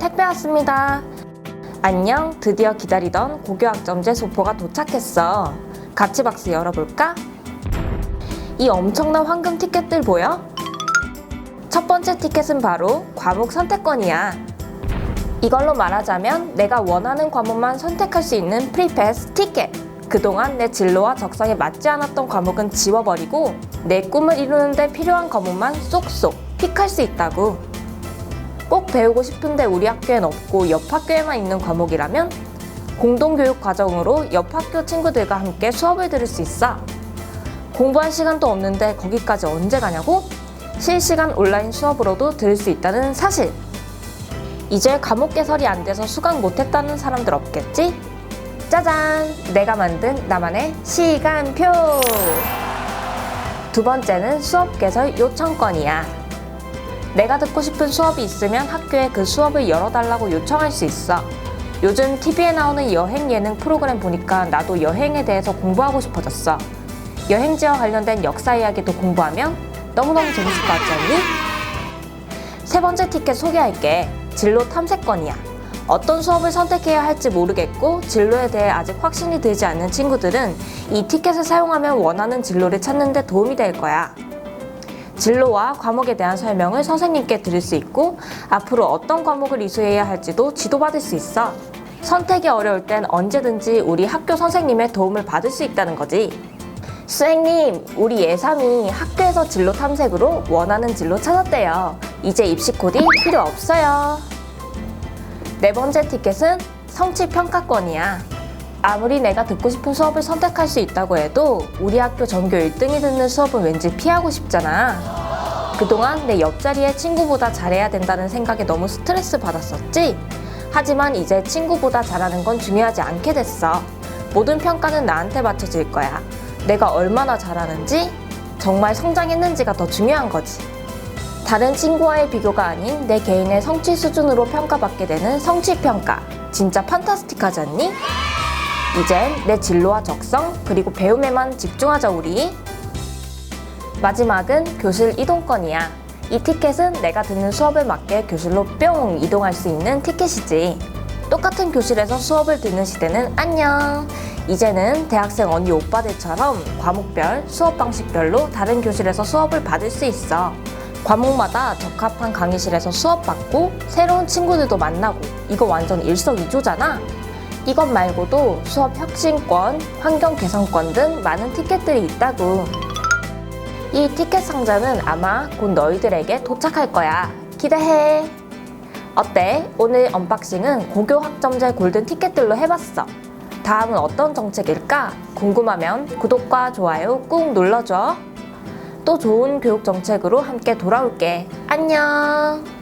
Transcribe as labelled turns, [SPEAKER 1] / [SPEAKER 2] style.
[SPEAKER 1] 택배 왔습니다. 안녕, 드디어 기다리던 고교학점제 소포가 도착했어. 같이 박스 열어볼까? 이 엄청난 황금 티켓들 보여? 첫 번째 티켓은 바로 과목 선택권이야. 이걸로 말하자면 내가 원하는 과목만 선택할 수 있는 프리패스 티켓. 그동안 내 진로와 적성에 맞지 않았던 과목은 지워버리고 내 꿈을 이루는데 필요한 과목만 쏙쏙 픽할 수 있다고. 꼭 배우고 싶은데 우리 학교엔 없고 옆 학교에만 있는 과목이라면 공동교육 과정으로 옆 학교 친구들과 함께 수업을 들을 수 있어. 공부할 시간도 없는데 거기까지 언제 가냐고? 실시간 온라인 수업으로도 들을 수 있다는 사실. 이제 과목 개설이 안 돼서 수강 못했다는 사람들 없겠지? 짜잔! 내가 만든 나만의 시간표! 두 번째는 수업 개설 요청권이야. 내가 듣고 싶은 수업이 있으면 학교에 그 수업을 열어달라고 요청할 수 있어. 요즘 TV에 나오는 여행 예능 프로그램 보니까 나도 여행에 대해서 공부하고 싶어졌어. 여행지와 관련된 역사 이야기도 공부하면 너무너무 재밌을 것 같지 않니? 세 번째 티켓 소개할게. 진로 탐색권이야. 어떤 수업을 선택해야 할지 모르겠고 진로에 대해 아직 확신이 들지 않는 친구들은 이 티켓을 사용하면 원하는 진로를 찾는 데 도움이 될 거야. 진로와 과목에 대한 설명을 선생님께 들을 수 있고 앞으로 어떤 과목을 이수해야 할지도 지도받을 수 있어. 선택이 어려울 땐 언제든지 우리 학교 선생님의 도움을 받을 수 있다는 거지. 선생님, 우리 예삼이 학교에서 진로 탐색으로 원하는 진로 찾았대요. 이제 입시 코디 필요 없어요. 네 번째 티켓은 성취 평가권이야. 아무리 내가 듣고 싶은 수업을 선택할 수 있다고 해도 우리 학교 전교 1등이 듣는 수업은 왠지 피하고 싶잖아. 그동안 내 옆자리의 친구보다 잘해야 된다는 생각에 너무 스트레스 받았었지? 하지만 이제 친구보다 잘하는 건 중요하지 않게 됐어. 모든 평가는 나한테 맞춰질 거야. 내가 얼마나 잘하는지, 정말 성장했는지가 더 중요한 거지. 다른 친구와의 비교가 아닌 내 개인의 성취 수준으로 평가받게 되는 성취평가. 진짜 판타스틱하지 않니? 이젠 내 진로와 적성, 그리고 배움에만 집중하자, 우리. 마지막은 교실 이동권이야. 이 티켓은 내가 듣는 수업에 맞게 교실로 뿅 이동할 수 있는 티켓이지. 똑같은 교실에서 수업을 듣는 시대는 안녕. 이제는 대학생 언니 오빠들처럼 과목별, 수업 방식별로 다른 교실에서 수업을 받을 수 있어. 과목마다 적합한 강의실에서 수업 받고 새로운 친구들도 만나고 이거 완전 일석이조잖아. 이것 말고도 수업 혁신권, 환경 개선권 등 많은 티켓들이 있다고. 이 티켓 상자는 아마 곧 너희들에게 도착할 거야. 기대해. 어때? 오늘 언박싱은 고교 학점제 골든 티켓들로 해봤어. 다음은 어떤 정책일까? 궁금하면 구독과 좋아요 꾹 눌러줘. 또 좋은 교육 정책으로 함께 돌아올게. 안녕.